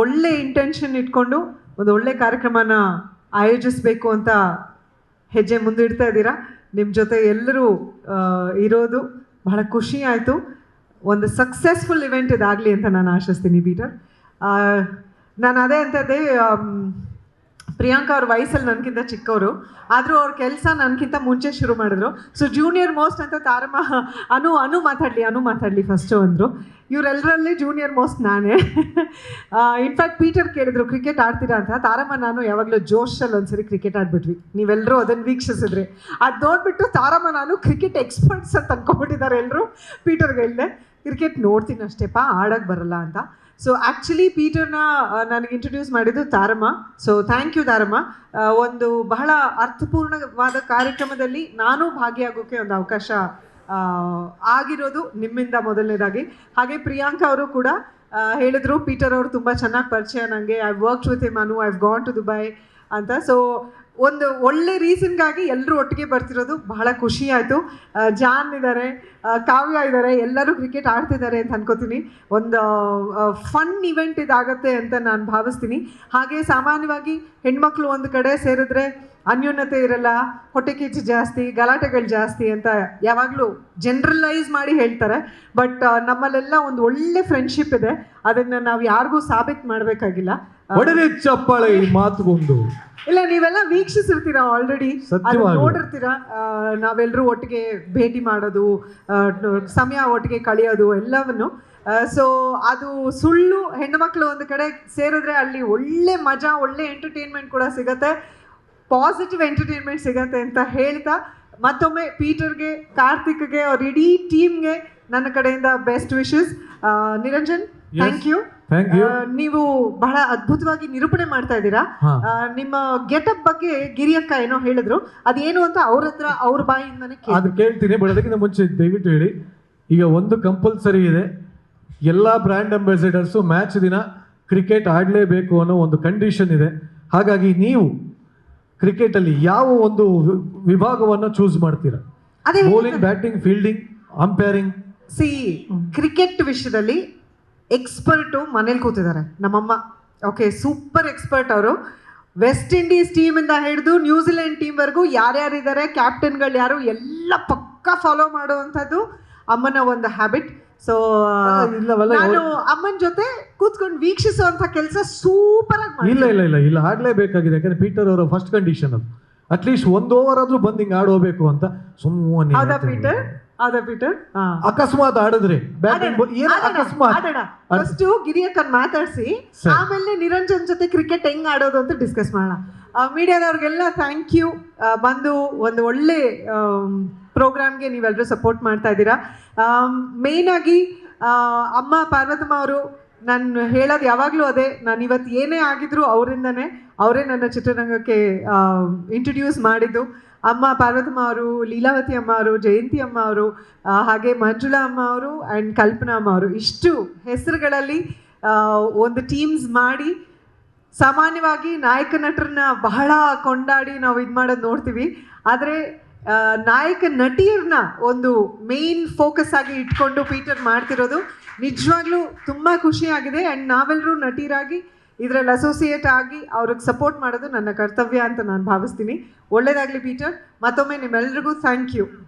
ಒಳ್ಳೆ ಇಂಟೆನ್ಷನ್ ಇಟ್ಕೊಂಡು ಒಂದು ಒಳ್ಳೆ ಕಾರ್ಯಕ್ರಮನ ಆಯೋಜಿಸಬೇಕು ಅಂತ ಹೆಜ್ಜೆ ಮುಂದಿಡ್ತಾ ಇದ್ದೀರಾ? ನಿಮ್ಮ ಜೊತೆ ಎಲ್ಲರೂ ಇರೋದು ಬಹಳ ಖುಷಿ ಆಯಿತು. ಒಂದು ಸಕ್ಸಸ್ಫುಲ್ ಇವೆಂಟ್ ಇದಾಗಲಿ ಅಂತ ನಾನು ಆಶಿಸ್ತೀನಿ, ಪೀಟರ್. ನಾನು ಅದೇ ಅಂತದ್ದೇ ಪ್ರಿಯಾಂಕಾ ಅವ್ರ ವಯಸ್ಸಲ್ಲಿ ನನಗಿಂತ ಚಿಕ್ಕವರು. ಆದರೂ ಅವ್ರ ಕೆಲಸ ನನಗಿಂತ ಮುಂಚೆ ಶುರು ಮಾಡಿದ್ರು. ಸೊ ಜೂನಿಯರ್ ಮೋಸ್ಟ್ ಅಂತ ತಾರಮ್ಮ, ಅನು ಅನು ಮಾತಾಡಲಿ ಅನು ಮಾತಾಡಲಿ ಫಸ್ಟು ಅಂದರು. ಇವರೆಲ್ಲರಲ್ಲಿ ಜೂನಿಯರ್ ಮೋಸ್ಟ್ ನಾನೇ. ಇನ್ಫ್ಯಾಕ್ಟ್ ಪೀಟರ್ ಕೇಳಿದ್ರು ಕ್ರಿಕೆಟ್ ಆಡ್ತೀರಾ ಅಂತ? ತಾರಮ್ಮ, ನಾನು ಯಾವಾಗಲೂ ಜೋಶಲ್ಲಿ ಒಂದ್ಸರಿ ಕ್ರಿಕೆಟ್ ಆಡ್ಬಿಟ್ವಿ. ನೀವೆಲ್ಲರೂ ಅದನ್ನು ವೀಕ್ಷಿಸಿದ್ರಿ. ಅದು ನೋಡ್ಬಿಟ್ಟು ತಾರಮ್ಮ, ನಾನು ಕ್ರಿಕೆಟ್ ಎಕ್ಸ್ಪರ್ಟ್ಸ್ ಅಂತ ಅಂದ್ಕೊಂಡ್ಬಿಟ್ಟಿದ್ದಾರೆ ಎಲ್ಲರೂ ಪೀಟರ್ಗೆ ಕ್ರಿಕೆಟ್ ನೋಡ್ತೀನಿ ಅಷ್ಟೇಪ್ಪ ಆಡೋಕ್ಕೆ ಬರಲ್ಲ ಅಂತ. ಸೊ ಆ್ಯಕ್ಚುಲಿ ಪೀಟರ್ನ ನನಗೆ ಇಂಟ್ರೊಡ್ಯೂಸ್ ಮಾಡಿದ್ದು ತಾರಮ್ಮ. So thank you ತಾರಮ್ಮ. ಒಂದು ಬಹಳ ಅರ್ಥಪೂರ್ಣವಾದ ಕಾರ್ಯಕ್ರಮದಲ್ಲಿ ನಾನು ಭಾಗಿಯಾಗೋಕ್ಕೆ ಒಂದು ಅವಕಾಶ ಆಗಿರೋದು ನಿಮ್ಮಿಂದ ಮೊದಲನೇದಾಗಿ. ಹಾಗೆ ಪ್ರಿಯಾಂಕಾ ಅವರು ಕೂಡ ಹೇಳಿದ್ರು, ಪೀಟರ್ ಅವರು ತುಂಬ ಚೆನ್ನಾಗಿ ಪರಿಚಯ ನನಗೆ I work with him Anu I gone to Dubai ಅಂತ. ಸೊ ಒಂದು ಒಳ್ಳೆ ರೀಸನ್ಗಾಗಿ ಎಲ್ಲರೂ ಒಟ್ಟಿಗೆ ಬರ್ತಿರೋದು ಬಹಳ ಖುಷಿ ಆಯಿತು. ಜಾನ್ ಇದ್ದಾರೆ ಕಾವ್ಯ ಇದ್ದಾರೆ ಎಲ್ಲರೂ ಕ್ರಿಕೆಟ್ ಆಡ್ತಿದ್ದಾರೆ ಅಂತ ಅನ್ಕೋತೀನಿ. ಒಂದು ಫನ್ ಇವೆಂಟ್ ಇದಾಗತ್ತೆ ಅಂತ ನಾನು ಭಾವಿಸ್ತೀನಿ. ಹಾಗೆ ಸಾಮಾನ್ಯವಾಗಿ ಹೆಣ್ಮಕ್ಳು ಒಂದು ಕಡೆ ಸೇರಿದ್ರೆ ಅನ್ಯೂನ್ಯತೆ ಇರಲ್ಲ, ಹೊಟ್ಟೆ ಕಿಚ್ಚು ಜಾಸ್ತಿ, ಗಲಾಟೆಗಳು ಜಾಸ್ತಿ ಅಂತ ಯಾವಾಗಲೂ ಜನರಲೈಸ್ ಮಾಡಿ ಹೇಳ್ತಾರೆ. ಬಟ್ ನಮ್ಮಲ್ಲೆಲ್ಲ ಒಂದು ಒಳ್ಳೆ ಫ್ರೆಂಡ್ಶಿಪ್ ಇದೆ. ಅದನ್ನು ನಾವು ಯಾರಿಗೂ ಸಾಬೀತು ಮಾಡಬೇಕಾಗಿಲ್ಲ. ಒಡನೆ ಚಪ್ಪಾಳೆ ಈ ಮಾತುಗೊಂದು ಇಲ್ಲ ನೀವೆಲ್ಲ ವೀಕ್ಷಿಸಿರ್ತೀರಾ ಆಲ್ರೆಡಿ ಸತ್ಯವಾಗ್ಲೂ. ನೋಡಿರ್ತೀರಾ? ಆ, ನಾವೆಲ್ಲರೂ ಒಟ್ಟಿಗೆ ಭೇಟಿ ಮಾಡೋದು ಆ, ಸಮಯ ಒಟ್ಟಿಗೆ ಕಳೆಯೋದು ಎಲ್ಲವನ್ನು. ಸೊ ಅದು ಸುಳ್ಳು ಹೆಣ್ಣುಮಕ್ಳು ಒಂದು ಕಡೆ ಸೇರಿದ್ರೆ ಅಲ್ಲಿ ಒಳ್ಳೆ ಮಜಾ ಒಳ್ಳೆ ಎಂಟರ್ಟೈನ್ಮೆಂಟ್ ಕೂಡ ಸಿಗತ್ತೆ. ಪಾಸಿಟಿವ್ ಎಂಟರ್ಟೈನ್ಮೆಂಟ್ ಸಿಗತ್ತೆ ಅಂತ ಹೇಳ್ತಾ ಮತ್ತೊಮ್ಮೆ ಪೀಟರ್ಗೆ ಕಾರ್ತಿಕ್ಗೆ ಅವ್ರ ಇಡೀ ಟೀಮ್ಗೆ ನನ್ನ ಕಡೆಯಿಂದ best wishes Niranjan. Thank you thank you ನೀವು ಬಹಳ ಅದ್ಭುತವಾಗಿ ನಿರೂಪಣೆ ಮಾಡ್ತಾ ಇದ್ದೀರಾ? ಆ, ನಿಮ್ಮ ಗೆಟಪ್ ಬಗ್ಗೆ ಗಿರಿಯಕ್ಕ ಏನೋ ಹೇಳಿದ್ರು. ಅದೇನು ಅಂತ ಅವ್ರ ಹತ್ರ ಅವ್ರ ಬಾಯಿಂದಾನೆ ಕೇಳಿ. ಅದು ಕೇಳ್ತೀನಿ ಬಟ್ ಅದಕ್ಕಿಂತ ಮುಂಚೆ ದಯವಿಟ್ಟು ಹೇಳಿ. ಈಗ ಒಂದು ಕಂಪಲ್ಸರಿ ಇದೆ. ಎಲ್ಲ ಬ್ರ್ಯಾಂಡ್ ಅಂಬಾಸಿಡರ್ಸು ಮ್ಯಾಚ್ ದಿನ ಕ್ರಿಕೆಟ್ ಆಡಲೇಬೇಕು ಅನ್ನೋ ಒಂದು ಕಂಡೀಷನ್ ಇದೆ. ಹಾಗಾಗಿ ನೀವು ಕ್ರಿಕೆಟಲ್ಲಿ ಯಾವ ಒಂದು ವಿ- ವಿಭಾಗವನ್ನು ಚೂಸ್ ಮಾಡ್ತೀರಾ? ಅದೇ ಬೌಲಿಂಗ್ ಬ್ಯಾಟಿಂಗ್ ಫೀಲ್ಡಿಂಗ್ ಅಂಪೈರಿಂಗ್ ಸಿ ಕ್ರಿಕೆಟ್ ವಿಷಯದಲ್ಲಿ ಎಕ್ಸ್ಪರ್ಟು ಮನೇಲಿ ಕೂತಿದ್ದಾರೆ. ನಮ್ಮಮ್ಮ ಓಕೆ ಸೂಪರ್ ಎಕ್ಸ್ಪರ್ಟ್ ಅವರು. ವೆಸ್ಟ್ ಇಂಡೀಸ್ ಟೀಮಿಂದ ಹಿಡಿದು ನ್ಯೂಜಿಲೆಂಡ್ ಟೀಮ್ವರೆಗೂ ಯಾರ್ಯಾರಿದ್ದಾರೆ ಕ್ಯಾಪ್ಟನ್ಗಳು ಯಾರು ಎಲ್ಲ ಪಕ್ಕ ಫಾಲೋ ಮಾಡುವಂಥದ್ದು ಅಮ್ಮನ ಒಂದು ಹ್ಯಾಬಿಟ್ ಸೊ ನಾನು ಅಮ್ಮನ ಜೊತೆ ಕೂತ್ಕೊಂಡು ವೀಕ್ಷಿಸುವಂತ ಕೆಲಸ ಸೂಪರ್ ಆಗಿ ಇಲ್ಲ ಇಲ್ಲ ಇಲ್ಲ ಇಲ್ಲ ಆಡ್ಲೇಬೇಕಾಗಿದೆ ಯಾಕಂದ್ರೆ ಪೀಟರ್ ಅವರ ಫಸ್ಟ್ ಕಂಡೀಷನ್ ಅದು. ಅಟ್ಲೀಸ್ಟ್ ಒಂದು ಓವರ್ ಆದ್ರೂ ಬಂದ್ ಹಿಂಗೆ ಆಡೋಬೇಕು ಅಂತ ಸುಮ್ಮನೆ ಪೀಟರ್ ಪೀಟರ್ ಅಕಸ್ಮಾತ್ ಆಡಿದ್ರಿ. ಫಸ್ಟ್ ಗಿರಿಯಕ್ಕನ್ ಮಾತಾಡ್ಸಿ ಆಮೇಲೆ ನಿರಂಜನ್ ಜೊತೆ ಕ್ರಿಕೆಟ್ ಹೆಂಗ್ ಆಡೋದು ಅಂತ ಡಿಸ್ಕಸ್ ಮಾಡೋಣ. ಮೀಡಿಯಾದವ್ರಿಗೆಲ್ಲ ಥ್ಯಾಂಕ್ ಯು ಬಂದು ಒಂದು ಒಳ್ಳೆ ಪ್ರೋಗ್ರಾಮ್ಗೆ ನೀವೆಲ್ಲರೂ ಸಪೋರ್ಟ್ ಮಾಡ್ತಾ ಇದ್ದೀರಾ. ಮೇನ್ ಆಗಿ ಅಮ್ಮ ಪಾರ್ವತಮ್ಮ ಅವರು ನಾನು ಹೇಳೋದು ಯಾವಾಗಲೂ ಅದೇ. ನಾನು ಇವತ್ತು ಏನೇ ಆಗಿದ್ರು ಅವರಿಂದನೇ ಅವರೇ ನನ್ನ ಚಿತ್ರರಂಗಕ್ಕೆ ಇಂಟ್ರಡ್ಯೂಸ್ ಮಾಡಿದ್ದು. ಅಮ್ಮ ಪಾರ್ವತಮ್ಮ ಅವರು ಲೀಲಾವತಿ ಅಮ್ಮ ಅವರು ಜಯಂತಿ ಅಮ್ಮ ಅವರು ಹಾಗೆ ಮಂಜುಳಾ ಅಮ್ಮ ಅವರು ಆ್ಯಂಡ್ ಕಲ್ಪನಾ ಅಮ್ಮ ಅವರು ಇಷ್ಟು ಹೆಸರುಗಳಲ್ಲಿ ಒಂದು ಟೀಮ್ಸ್ ಮಾಡಿ ಸಾಮಾನ್ಯವಾಗಿ ನಾಯಕ ನಟರನ್ನ ಬಹಳ ಕೊಂಡಾಡಿ ನಾವು ಇದು ಮಾಡೋದು ನೋಡ್ತೀವಿ. ಆದರೆ ನಾಯಕ ನಟಿಯರನ್ನ ಒಂದು ಮೇನ್ ಫೋಕಸ್ ಆಗಿ ಇಟ್ಕೊಂಡು ಪೀಟರ್ ಮಾಡ್ತಿರೋದು ನಿಜವಾಗ್ಲೂ ತುಂಬ ಖುಷಿಯಾಗಿದೆ. ಆ್ಯಂಡ್ ನಾವೆಲ್ಲರೂ ನಟಿಯರಾಗಿ ಇದರಲ್ಲಿ ಅಸೋಸಿಯೇಟ್ ಆಗಿ ಅವ್ರಿಗೆ ಸಪೋರ್ಟ್ ಮಾಡೋದು ನನ್ನ ಕರ್ತವ್ಯ ಅಂತ ನಾನು ಭಾವಿಸ್ತೀನಿ. ಒಳ್ಳೆಯದಾಗಲಿ ಪೀಟರ್. ಮತ್ತೊಮ್ಮೆ ನಿಮ್ಮೆಲ್ರಿಗೂ ಥ್ಯಾಂಕ್ ಯು